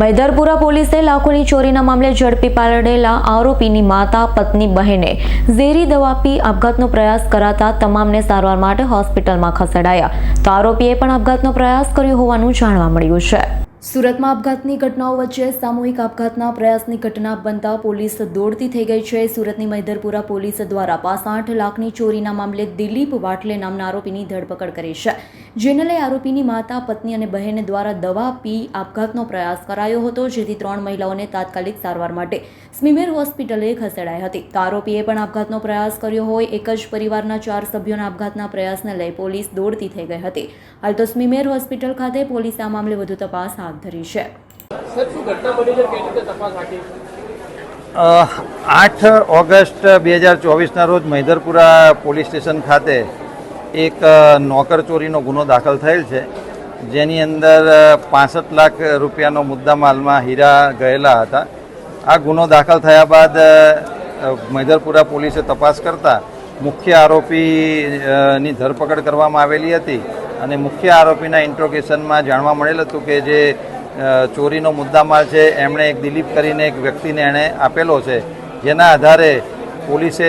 મૈદરપુરા પોલીસે લાખોની ચોરીના મામલે ઝડપી પાડેલા આરોપીની માતા, પત્ની, બહેને ઝેરી દવા પી આપઘાતનો પ્રયાસ કરાતા તમામને સારવાર માટે હોસ્પિટલમાં ખસેડાયા. તો આરોપીએ પણ આપઘાતનો પ્રયાસ કર્યો હોવાનું જાણવા મળ્યું છે. સુરતમાં આપઘાતની ઘટનાઓ વચ્ચે સામૂહિક આપઘાતના પ્રયાસની ઘટના બનતા પોલીસ દોડતી થઈ ગઈ છે. સુરતની મૈદરપુરા પોલીસ દ્વારા પાસઠ લાખની ચોરીના મામલે દિલીપ વાટલે નામના આરોપીની ધરપકડ કરી છે. જેને લઈ આરોપીની માતા પત્ની અને બહેન દ્વારા દવા પી આપઘાતનો પ્રયાસ કરાયો હતો જેથી ત્રણ મહિલાઓને તાત્કાલિક સારવાર માટે સ્મીમેર હોસ્પિટલે ખસેડાઈ હતી. તો આરોપીએ પણ આપઘાતનો પ્રયાસ કર્યો હોય એક જ પરિવારના ચાર સભ્યોના આપઘાતના પ્રયાસને લઈ પોલીસ દોડતી થઈ ગઈ હતી. હાલ તો સ્મીમેર હોસ્પિટલ ખાતે પોલીસે આ મામલે વધુ તપાસ હાથ ધરી છે. આઠ ઓગસ્ટ બે હજાર ચોવીસના રોજ મહિધરપુરા પોલીસ સ્ટેશન ખાતે એક નોકરચોરીનો ગુનો દાખલ થયેલ છે, જેની અંદર પાસઠ લાખ રૂપિયાનો મુદ્દા માલમાં હીરા ગયેલા હતા. આ ગુનો દાખલ થયા બાદ મેધરપુરા પોલીસે તપાસ કરતા મુખ્ય આરોપીની ધરપકડ કરવામાં આવેલી હતી અને મુખ્ય આરોપીના ઇન્ટ્રોગેશનમાં જાણવા મળેલ હતું કે જે ચોરીનો ચોરીનો મુદ્દામાલ છે, એમણે એક દિલીપ કરીને એક વ્યક્તિને એણે આપેલો છે, જેના આધારે પોલીસે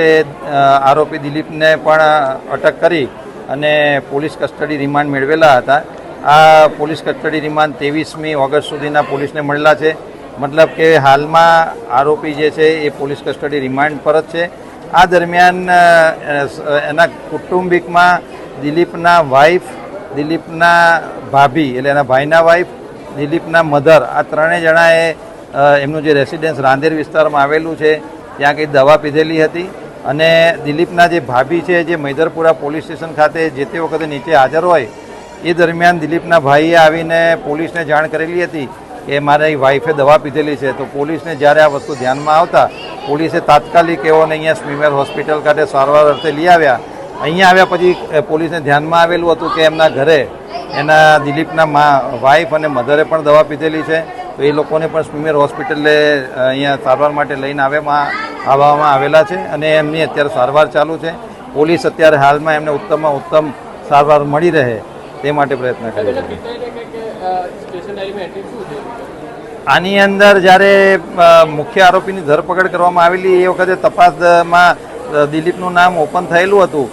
આરોપી દિલીપને પણ અટક કરી અને પોલીસ કસ્ટડી રિમાન્ડ મેળવેલા હતા. આ પોલીસ કસ્ટડી રિમાન્ડ ત્રેવીસમી ઓગસ્ટ સુધીના પોલીસને મળેલા છે. મતલબ કે હાલમાં આરોપી જે છે એ પોલીસ કસ્ટડી રિમાન્ડ પર જ છે. આ દરમિયાન એના કુટુંબિકમાં દિલીપના વાઇફ દિલીપના ભાભી, એટલે એના ભાઈના વાઇફ દિલીપના મધર આ ત્રણેય જણાએ એમનું જે રેસિડેન્સ રાંદેર વિસ્તારમાં આવેલું છે, ત્યાં કંઈ દવા પીધેલી હતી? અને દિલીપના જે ભાભી છે, જે મૈદરપુરા પોલીસ સ્ટેશન ખાતે જે તે વખતે નીચે હાજર હોય, એ દરમિયાન દિલીપના ભાઈએ આવીને પોલીસને જાણ કરેલી હતી કે મારી વાઈફે દવા પીધેલી છે. તો પોલીસને જ્યારે આ વસ્તુ ધ્યાનમાં આવતા, પોલીસે તાત્કાલિક એઓને અહીંયા સ્મીમેર હોસ્પિટલ ખાતે સારવાર અર્થે લઈ આવ્યા. અહીંયા આવ્યા પછી પોલીસને ધ્યાનમાં આવેલું હતું કે એમના ઘરે એના દિલીપના મા, વાઈફ અને મધરે પણ દવા પીધેલી છે. તો એ લોકોને પણ સ્મીમેર હોસ્પિટલે અહીંયા સારવાર માટે લઈને આવ્યામાં આવવામાં આવેલા છે અને એમની અત્યારે સારવાર ચાલુ છે. પોલીસ અત્યારે હાલમાં એમને ઉત્તમમાં ઉત્તમ સારવાર મળી રહે તે માટે પ્રયત્ન કરે છે. આની અંદર જ્યારે મુખ્ય આરોપીની ધરપકડ કરવામાં આવેલી એ વખતે તપાસમાં દિલીપનું નામ ઓપન થયેલું હતું.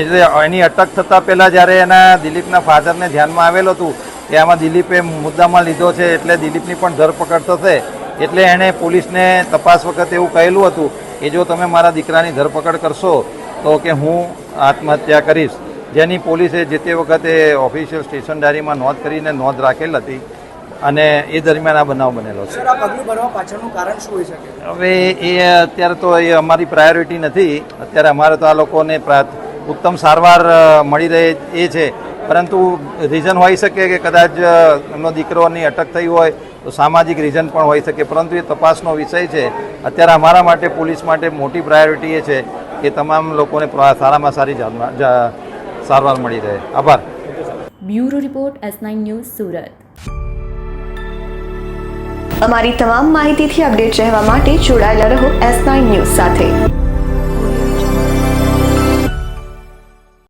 એટલે એની અટક થતાં પહેલાં જ્યારે એના દિલીપના ફાધરને ધ્યાનમાં આવેલું હતું, કે આમાં દિલીપે મુદ્દામાં લીધો છે એટલે દિલીપની પણ ધરપકડ થશે. એટલે એણે પોલીસને તપાસ વખતે એવું કહેલું હતું કે જો તમે મારા દીકરાની ધરપકડ કરશો તો કે હું આત્મહત્યા કરીશ. જેની પોલીસે જે તે વખતે ઓફિશિયલ સ્ટેશન ડાયરીમાં નોંધ કરીને નોંધ રાખેલ હતી અને એ દરમિયાન આ બનાવ બનેલો છે. હવે એ અત્યારે તો એ અમારી પ્રાયોરિટી નથી. અત્યારે અમારે તો આ લોકોને ઉત્તમ સારવાર મળી રહે એ છે. પરંતુ રીઝન હોઈ શકે કે કદાચ એમનો દીકરોની અટક થઈ હોય તો સામાજિક રીઝન પણ હોઈ શકે. પરંતુ એ તપાસનો વિષય છે. અત્યારે અમારા માટે પોલીસ માટે મોટી પ્રાયોરિટી એ છે કે તમામ લોકોને સારામાં સારી સારવાર મળી રહે. આભાર. Bureau report S nine news Surat. અમારી તમામ માહિતીથી અપડેટ રહેવા માટે જોડાયેલા રહો એસ નાઇન ન્યૂઝ સાથે.